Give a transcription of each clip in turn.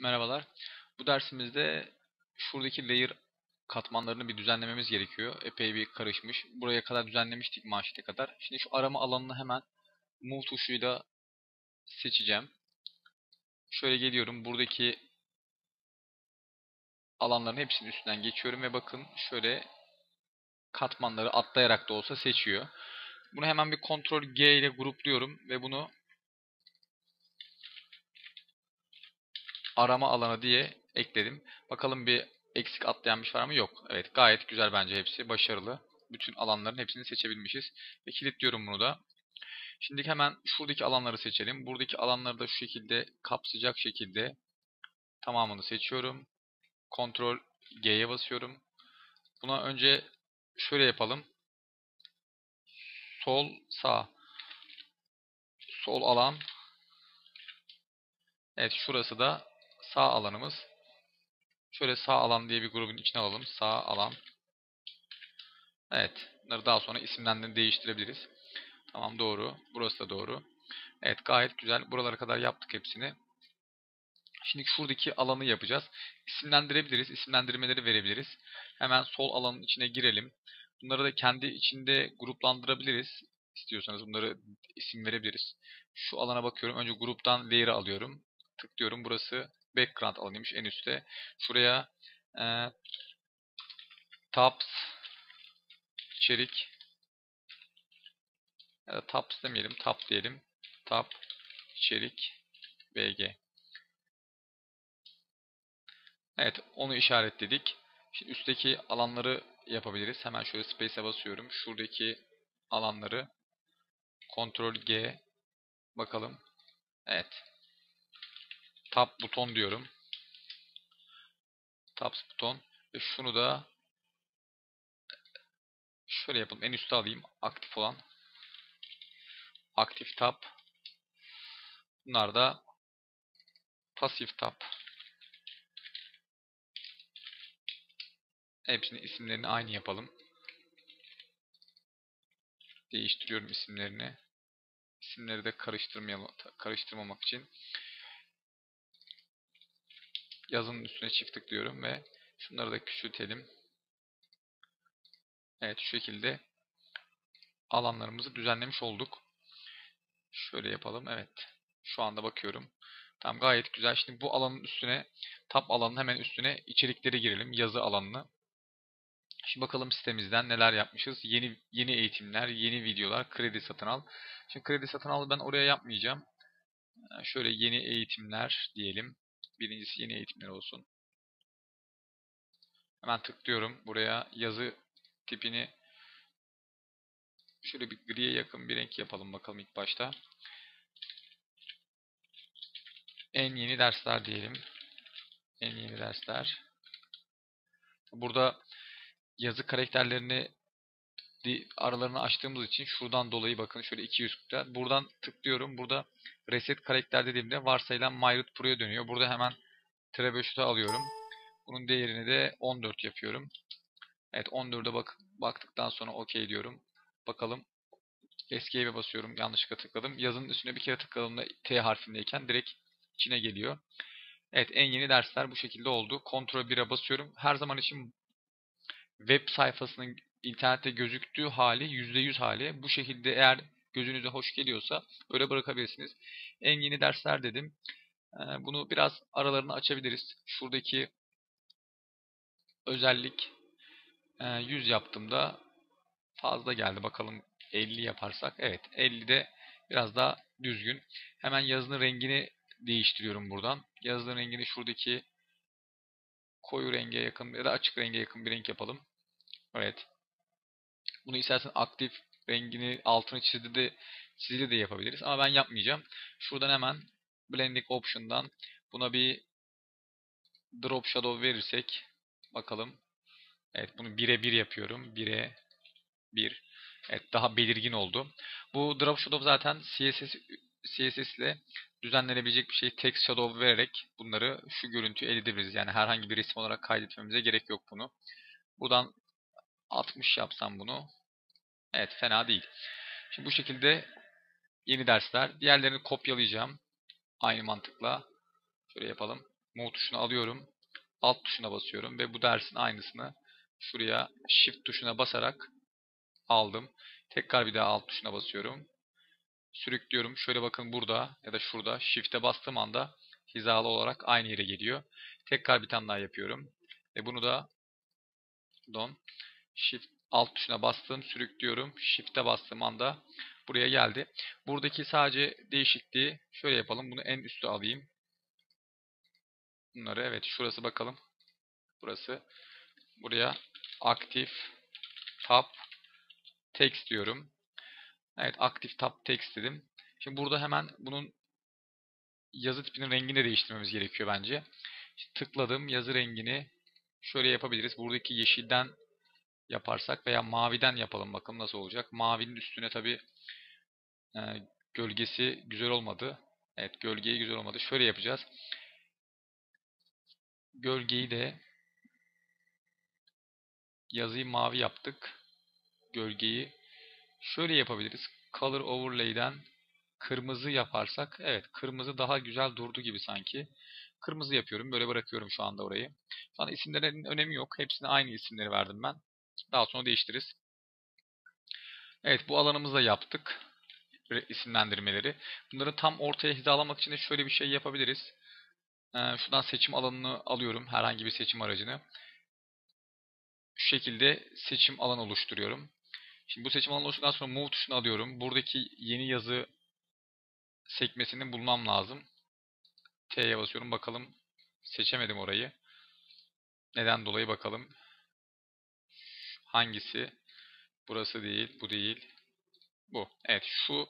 Merhabalar. Bu dersimizde şuradaki layer katmanlarını bir düzenlememiz gerekiyor. Epey bir karışmış. Buraya kadar düzenlemiştik manşete kadar. Şimdi şu arama alanını hemen move tuşuyla seçeceğim. Şöyle geliyorum. Buradaki alanların hepsinin üstünden geçiyorum ve bakın şöyle katmanları atlayarak da olsa seçiyor. Bunu hemen bir Ctrl G ile grupluyorum ve bunu arama alanı diye ekledim. Bakalım bir eksik atlayan bir şey var mı? Yok. Evet gayet güzel bence hepsi. Başarılı. Bütün alanların hepsini seçebilmişiz. Ve kilitliyorum bunu da. Şimdi hemen şuradaki alanları seçelim. Buradaki alanları da şu şekilde kapsayacak şekilde tamamını seçiyorum. Ctrl G'ye basıyorum. Buna önce şöyle yapalım. Sol sağ. Sol alan. Evet şurası da sağ alanımız. Şöyle sağ alan diye bir grubun içine alalım. Sağ alan. Evet. Bunları daha sonra isimlerini değiştirebiliriz. Tamam doğru. Burası da doğru. Evet gayet güzel. Buralara kadar yaptık hepsini. Şimdi şuradaki alanı yapacağız. İsimlendirebiliriz. İsimlendirmeleri verebiliriz. Hemen sol alanın içine girelim. Bunları da kendi içinde gruplandırabiliriz. İstiyorsanız bunları isim verebiliriz. Şu alana bakıyorum. Önce gruptan layer'ı alıyorum. Tıklıyorum. Burası background alanıymış en üstte. Şuraya e, tabs içerik ya da tabs demeyelim. Tab diyelim. Tab içerik bg. Evet onu işaretledik. Şimdi üstteki alanları yapabiliriz. Hemen şöyle space'e basıyorum. Şuradaki alanları Ctrl G bakalım. Evet. Tab buton diyorum. Tabs buton ve şunu da şöyle yapalım. En üstte alayım. Aktif olan. Aktif tab. Bunlar da pasif tab. Hepsinin isimlerini aynı yapalım. Değiştiriyorum isimlerini. İsimleri de karıştırmayalım, karıştırmamak için yazının üstüne çift tıklıyorum ve şunları da küçültelim. Evet şu şekilde alanlarımızı düzenlemiş olduk. Şöyle yapalım. Evet. Şu anda bakıyorum. Tamam gayet güzel. Şimdi bu alanın üstüne tab alanın hemen üstüne içerikleri girelim. Yazı alanını. Şimdi bakalım sitemizden neler yapmışız. Yeni yeni eğitimler, yeni videolar, kredi satın al. Şimdi kredi satın al ben oraya yapmayacağım. Şöyle yeni eğitimler diyelim. Birincisi yeni eğitimler olsun. Hemen tıklıyorum. Buraya yazı tipini şöyle bir griye yakın bir renk yapalım bakalım ilk başta. En yeni dersler diyelim. En yeni dersler. Burada yazı karakterlerini aralarını açtığımız için şuradan dolayı bakın şöyle 200 Buradan tıklıyorum. Burada reset karakter dediğimde varsayılan MyRoot Pro'ya dönüyor. Burada hemen Trebuchet'ı alıyorum. Bunun değerini de 14 yapıyorum. Evet 14'e bak baktıktan sonra OK diyorum. Bakalım. Escape'e basıyorum. Yanlışlıkla tıkladım. Yazının üstüne bir kere tıkladığımda T harfindeyken direkt içine geliyor. Evet en yeni dersler bu şekilde oldu. Ctrl 1'e basıyorum. Her zaman için web sayfasının internette gözüktüğü hali %100 hali. Bu şekilde eğer gözünüze hoş geliyorsa öyle bırakabilirsiniz. En yeni dersler dedim. Bunu biraz aralarını açabiliriz. Şuradaki özellik 100 yaptığımda fazla geldi. Bakalım 50 yaparsak. Evet 50'de biraz daha düzgün. Hemen yazının rengini değiştiriyorum buradan. Yazının rengini şuradaki koyu renge yakın ya da açık renge yakın bir renk yapalım. Evet. Bunu istersen aktif rengini altını çizdi de çizili de yapabiliriz. Ama ben yapmayacağım. Şuradan hemen Blending Option'dan buna bir Drop Shadow verirsek bakalım. Evet bunu 1'e 1 yapıyorum. 1'e 1. Evet daha belirgin oldu. Bu Drop Shadow zaten CSS CSS ile düzenlenebilecek bir şey. Text Shadow vererek bunları şu görüntüyü elde edebiliriz. Yani herhangi bir resim olarak kaydetmemize gerek yok bunu. Buradan 60 yapsam bunu. Evet fena değil. Şimdi bu şekilde yeni dersler. Diğerlerini kopyalayacağım. Aynı mantıkla. Şöyle yapalım. Move tuşunu alıyorum. Alt tuşuna basıyorum ve bu dersin aynısını şuraya Shift tuşuna basarak aldım. Tekrar bir daha alt tuşuna basıyorum. Sürüklüyorum. Şöyle bakın burada ya da şurada Shift'e bastığım anda hizalı olarak aynı yere geliyor. Tekrar bir tane daha yapıyorum. Ve bunu da don Shift alt tuşuna bastım, sürüklüyorum. Shift'e bastığım anda buraya geldi. Buradaki sadece değişikliği şöyle yapalım. Bunu en üste alayım. Bunları evet şurası bakalım. Burası. Buraya aktif tab text diyorum. Evet aktif tab text dedim. Şimdi burada hemen bunun yazı tipinin rengini de değiştirmemiz gerekiyor bence. İşte tıkladım yazı rengini şöyle yapabiliriz. Buradaki yeşilden yaparsak veya maviden yapalım bakalım nasıl olacak. Mavinin üstüne tabi e, gölgesi güzel olmadı. Evet gölgeyi güzel olmadı. Şöyle yapacağız. Gölgeyi de yazıyı mavi yaptık. Gölgeyi şöyle yapabiliriz. Color Overlay'den kırmızı yaparsak evet kırmızı daha güzel durdu gibi sanki. Kırmızı yapıyorum. Böyle bırakıyorum şu anda orayı. Şu an isimlerin önemi yok. Hepsine aynı isimleri verdim ben. Daha sonra değiştiririz. Evet bu alanımızda yaptık. isimlendirmeleri. Bunları tam ortaya hizalamak için de şöyle bir şey yapabiliriz. Ee, şuradan seçim alanını alıyorum. Herhangi bir seçim aracını. Şu şekilde seçim alanı oluşturuyorum. Şimdi bu seçim alanı oluşturduktan sonra Move tuşunu alıyorum. Buradaki yeni yazı sekmesini bulmam lazım. T'ye basıyorum. Bakalım seçemedim orayı. Neden dolayı bakalım. Hangisi? Burası değil, bu değil. Bu. Evet, şu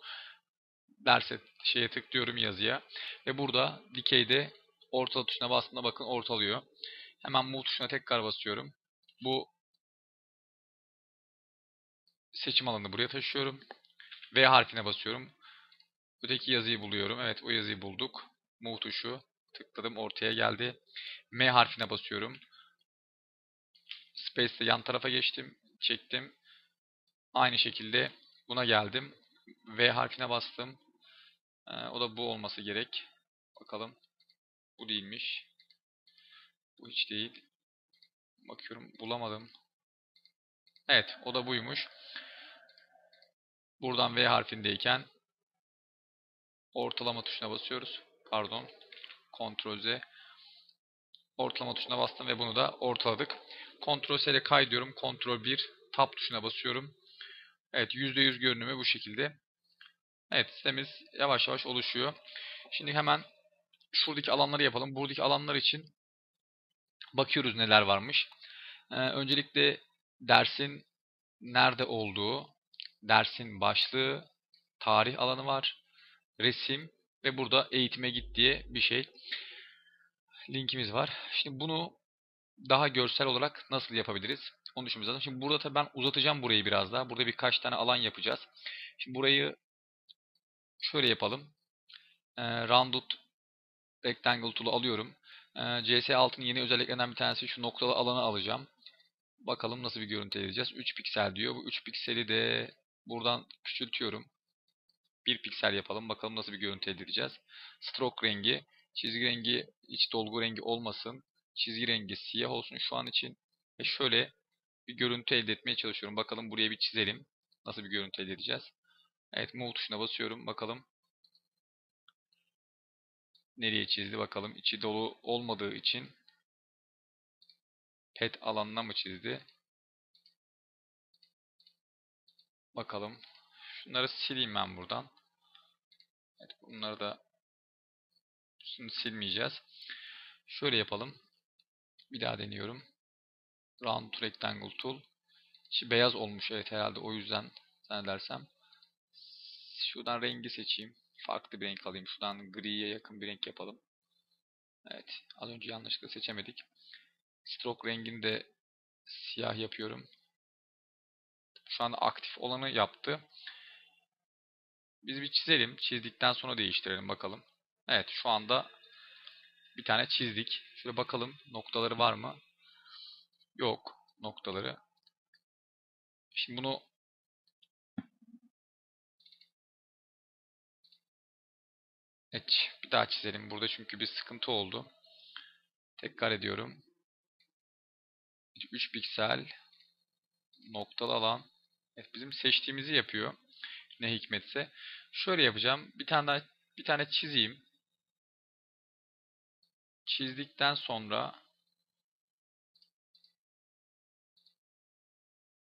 derse şeye tıklıyorum yazıya ve burada dikeyde orta tuşuna bastığımda bakın ortalıyor. Hemen move tuşuna tekrar basıyorum. Bu seçim alanını buraya taşıyorum. V harfine basıyorum. Öteki yazıyı buluyorum. Evet o yazıyı bulduk. Move tuşu. Tıkladım ortaya geldi. M harfine basıyorum. Space'de yan tarafa geçtim. Çektim. Aynı şekilde buna geldim. V harfine bastım. Ee, o da bu olması gerek. Bakalım. Bu değilmiş. Bu hiç değil. Bakıyorum bulamadım. Evet o da buymuş. Buradan V harfindeyken ortalama tuşuna basıyoruz. Pardon. Ctrl Z. Ortalama tuşuna bastım ve bunu da ortaladık. Ctrl S ile kaydediyorum. Ctrl 1 Tab tuşuna basıyorum. Evet %100 görünümü bu şekilde. Evet sitemiz yavaş yavaş oluşuyor. Şimdi hemen şuradaki alanları yapalım. Buradaki alanlar için bakıyoruz neler varmış. Ee, öncelikle dersin nerede olduğu, dersin başlığı, tarih alanı var, resim ve burada eğitime git diye bir şey. Linkimiz var. Şimdi bunu daha görsel olarak nasıl yapabiliriz? Onu düşünmemiz lazım. Şimdi burada tabii ben uzatacağım burayı biraz daha. Burada birkaç tane alan yapacağız. Şimdi burayı şöyle yapalım. E, rounded Rectangle tool'u alıyorum. E, CS6'nın yeni özelliklerinden bir tanesi şu noktalı alanı alacağım. Bakalım nasıl bir görüntü edeceğiz. 3 piksel diyor. Bu 3 pikseli de buradan küçültüyorum. 1 piksel yapalım. Bakalım nasıl bir görüntü edeceğiz. Stroke rengi. Çizgi rengi hiç dolgu rengi olmasın. Çizgi rengi siyah olsun şu an için. Ve şöyle bir görüntü elde etmeye çalışıyorum. Bakalım buraya bir çizelim. Nasıl bir görüntü elde edeceğiz. Evet Move tuşuna basıyorum. Bakalım. Nereye çizdi bakalım. İçi dolu olmadığı için pet alanına mı çizdi? Bakalım. Şunları sileyim ben buradan. Evet, bunları da şimdi silmeyeceğiz. Şöyle yapalım. Bir daha deniyorum. Round Rectangle Tool. İçi beyaz olmuş evet herhalde o yüzden zannedersem. Şuradan rengi seçeyim. Farklı bir renk alayım. Şuradan griye yakın bir renk yapalım. Evet. Az önce yanlışlıkla seçemedik. Stroke rengini de siyah yapıyorum. Şu anda aktif olanı yaptı. Biz bir çizelim. Çizdikten sonra değiştirelim bakalım. Evet şu anda bir tane çizdik. Şöyle bakalım noktaları var mı? Yok noktaları. Şimdi bunu Evet bir daha çizelim burada çünkü bir sıkıntı oldu. Tekrar ediyorum. 3 piksel noktalı alan. Evet, bizim seçtiğimizi yapıyor. Ne hikmetse. Şöyle yapacağım. Bir tane daha, bir tane çizeyim. Çizdikten sonra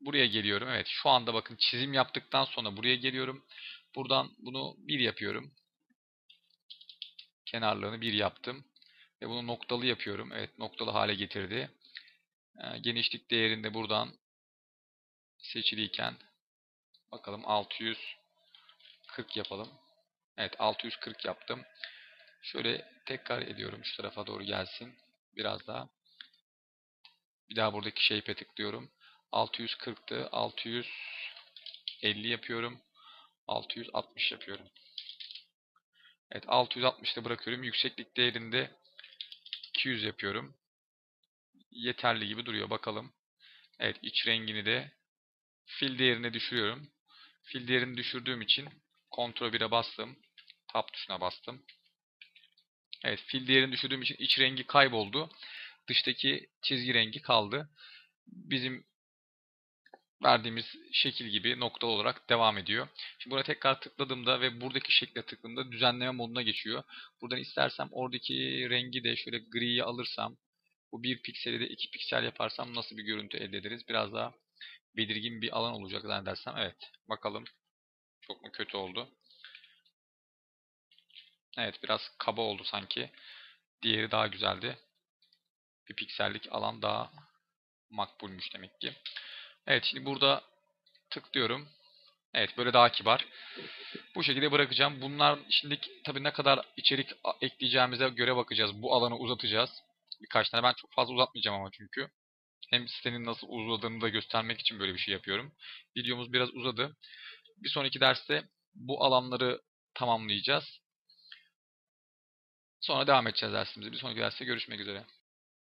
buraya geliyorum. Evet, şu anda bakın çizim yaptıktan sonra buraya geliyorum. Buradan bunu 1 yapıyorum. Kenarlarını 1 yaptım. Ve bunu noktalı yapıyorum. Evet, noktalı hale getirdi. Ee, genişlik değerinde buradan seçiliyken bakalım 640 yapalım. Evet 640 yaptım. Şöyle tekrar ediyorum şu tarafa doğru gelsin. Biraz daha. Bir daha buradaki shape'e tıklıyorum. 640'tı. 650 yapıyorum. 660 yapıyorum. Evet 660'da bırakıyorum. Yükseklik değerinde 200 yapıyorum. Yeterli gibi duruyor. Bakalım. Evet iç rengini de fil değerini düşürüyorum. Fil değerini düşürdüğüm için Ctrl 1'e bastım. Tab tuşuna bastım. Evet fil değerini düşürdüğüm için iç rengi kayboldu. Dıştaki çizgi rengi kaldı. Bizim verdiğimiz şekil gibi noktalı olarak devam ediyor. Şimdi buraya tekrar tıkladığımda ve buradaki şekle tıkladığımda düzenleme moduna geçiyor. Buradan istersem oradaki rengi de şöyle griyi alırsam bu bir pikseli de iki piksel yaparsam nasıl bir görüntü elde ederiz? Biraz daha belirgin bir alan olacak zannedersem. Evet. Bakalım. Çok mu kötü oldu? Evet. Biraz kaba oldu sanki. Diğeri daha güzeldi. Bir piksellik alan daha makbulmuş demek ki. Evet. Şimdi burada tıklıyorum. Evet. Böyle daha kibar. Bu şekilde bırakacağım. Bunlar şimdi tabii ne kadar içerik ekleyeceğimize göre bakacağız. Bu alanı uzatacağız. Birkaç tane. Ben çok fazla uzatmayacağım ama çünkü. Hem sitenin nasıl uzadığını da göstermek için böyle bir şey yapıyorum. Videomuz biraz uzadı. Bir sonraki derste bu alanları tamamlayacağız. Sonra devam edeceğiz dersimize. Bir sonraki derste görüşmek üzere.